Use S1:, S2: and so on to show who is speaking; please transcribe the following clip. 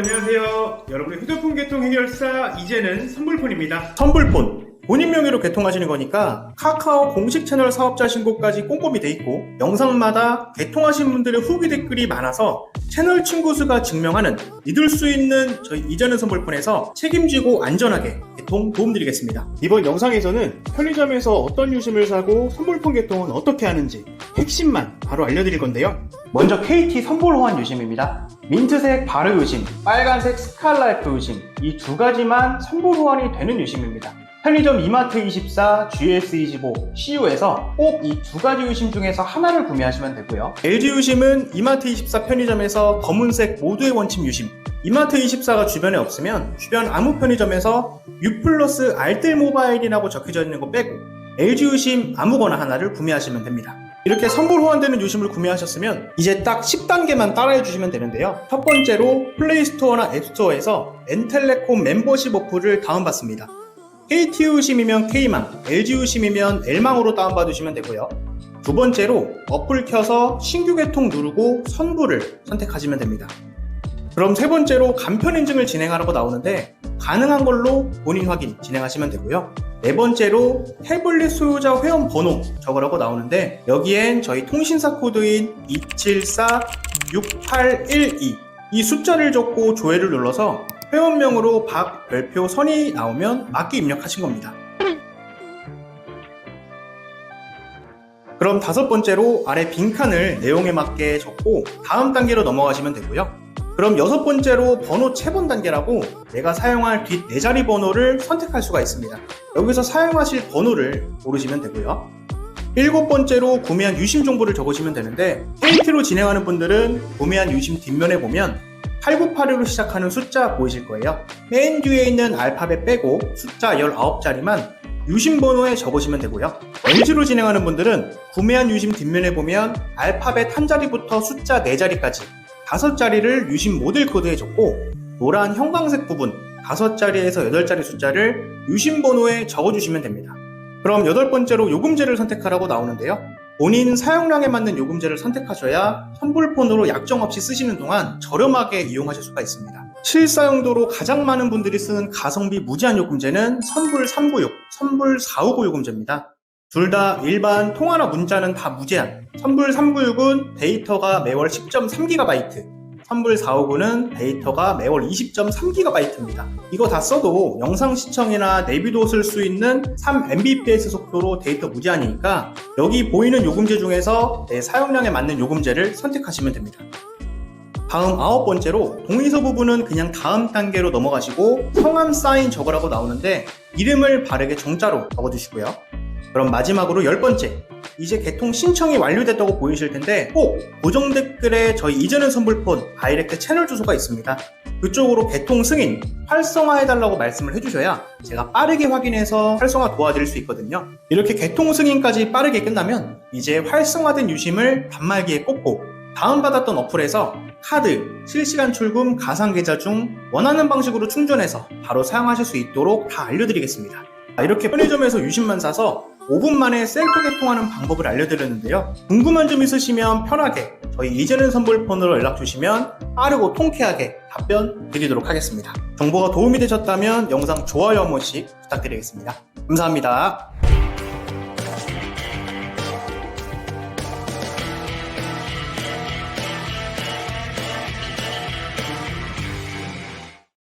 S1: 안녕하세요. 여러분의 휴대폰 개통 해결사 이제는 선불폰입니다.
S2: 선불폰 본인 명의로 개통하시는 거니까 카카오 공식 채널 사업자 신고까지 꼼꼼히 돼 있고 영상마다 개통하신 분들의 후기 댓글이 많아서 채널 친구 수가 증명하는 믿을 수 있는 저희 이전의 선불폰에서 책임지고 안전하게 개통 도움드리겠습니다.
S1: 이번 영상에서는 편의점에서 어떤 유심을 사고 선불폰 개통은 어떻게 하는지 핵심만 바로 알려드릴 건데요.
S2: 먼저 KT 선불 호환 유심입니다. 민트색 바르 유심, 빨간색 스칼라이프 유심 이 두 가지만 선불 호환이 되는 유심입니다. 편의점 이마트24, GS25, CU에서 꼭 이 두 가지 유심 중에서 하나를 구매하시면 되고요. LG 유심은 이마트24 편의점에서 검은색 모두의 원침 유심, 이마트24가 주변에 없으면 주변 아무 편의점에서 U 플러스 알뜰 모바일이라고 적혀져 있는 거 빼고 LG 유심 아무거나 하나를 구매하시면 됩니다. 이렇게 선불 호환되는 유심을 구매하셨으면 이제 딱 10단계만 따라해 주시면 되는데요. 첫 번째로 플레이스토어나 앱스토어에서 엔텔레콤 멤버십 어플을 다운받습니다. KT 유심이면 K망, LG 유심이면 L망으로 다운받으시면 되고요. 두 번째로 어플 켜서 신규 개통 누르고 선불을 선택하시면 됩니다. 그럼 세 번째로 간편 인증을 진행하라고 나오는데 가능한 걸로 본인 확인 진행하시면 되고요. 네 번째로 태블릿 소유자 회원 번호 적으라고 나오는데 여기엔 저희 통신사 코드인 2746812 이 숫자를 적고 조회를 눌러서 회원명으로 박, 별표, 선이 나오면 맞게 입력하신 겁니다. 그럼 다섯 번째로 아래 빈칸을 내용에 맞게 적고 다음 단계로 넘어가시면 되고요. 그럼 여섯 번째로 번호 체본 단계라고 내가 사용할 뒷 네 자리 번호를 선택할 수가 있습니다. 여기서 사용하실 번호를 고르시면 되고요. 일곱 번째로 구매한 유심 정보를 적으시면 되는데 KT로 진행하는 분들은 구매한 유심 뒷면에 보면 8982로 시작하는 숫자 보이실 거예요. 맨 뒤에 있는 알파벳 빼고 숫자 19자리만 유심 번호에 적으시면 되고요. LG로 진행하는 분들은 구매한 유심 뒷면에 보면 알파벳 한 자리부터 숫자 4자리까지 다섯 자리를 유심 모델 코드에 적고 노란 형광색 부분 다섯 자리에서 여덟 자리 숫자를 유심 번호에 적어주시면 됩니다. 그럼 여덟 번째로 요금제를 선택하라고 나오는데요. 본인 사용량에 맞는 요금제를 선택하셔야 선불폰으로 약정 없이 쓰시는 동안 저렴하게 이용하실 수가 있습니다. 실사용도로 가장 많은 분들이 쓰는 가성비 무제한 요금제는 선불 396, 선불 459 요금제입니다. 둘 다 일반 통화나 문자는 다 무제한. 선불 396은 데이터가 매월 10.3GB, 선불 459는 데이터가 매월 20.3GB입니다. 이거 다 써도 영상 시청이나 내비도 쓸 수 있는 3mbps 속도로 데이터 무제한이니까 여기 보이는 요금제 중에서 내 사용량에 맞는 요금제를 선택하시면 됩니다. 다음 아홉 번째로 동의서 부분은 그냥 다음 단계로 넘어가시고 성함 사인 적으라고 나오는데 이름을 바르게 정자로 적어주시고요. 그럼 마지막으로 열 번째. 이제 개통 신청이 완료됐다고 보이실 텐데 꼭 고정 댓글에 저희 이전의 선불폰 다이렉트 채널 주소가 있습니다. 그쪽으로 개통 승인 활성화해달라고 말씀을 해주셔야 제가 빠르게 확인해서 활성화 도와드릴 수 있거든요. 이렇게 개통 승인까지 빠르게 끝나면 이제 활성화된 유심을 단말기에 꽂고 다운받았던 어플에서 카드, 실시간 출금, 가상 계좌 중 원하는 방식으로 충전해서 바로 사용하실 수 있도록 다 알려드리겠습니다. 이렇게 편의점에서 유심만 사서 5분 만에 셀프 개통하는 방법을 알려드렸는데요. 궁금한 점 있으시면 편하게 저희 이전의 선불폰으로 연락 주시면 빠르고 통쾌하게 답변 드리도록 하겠습니다. 정보가 도움이 되셨다면 영상 좋아요 한 번씩 부탁드리겠습니다. 감사합니다.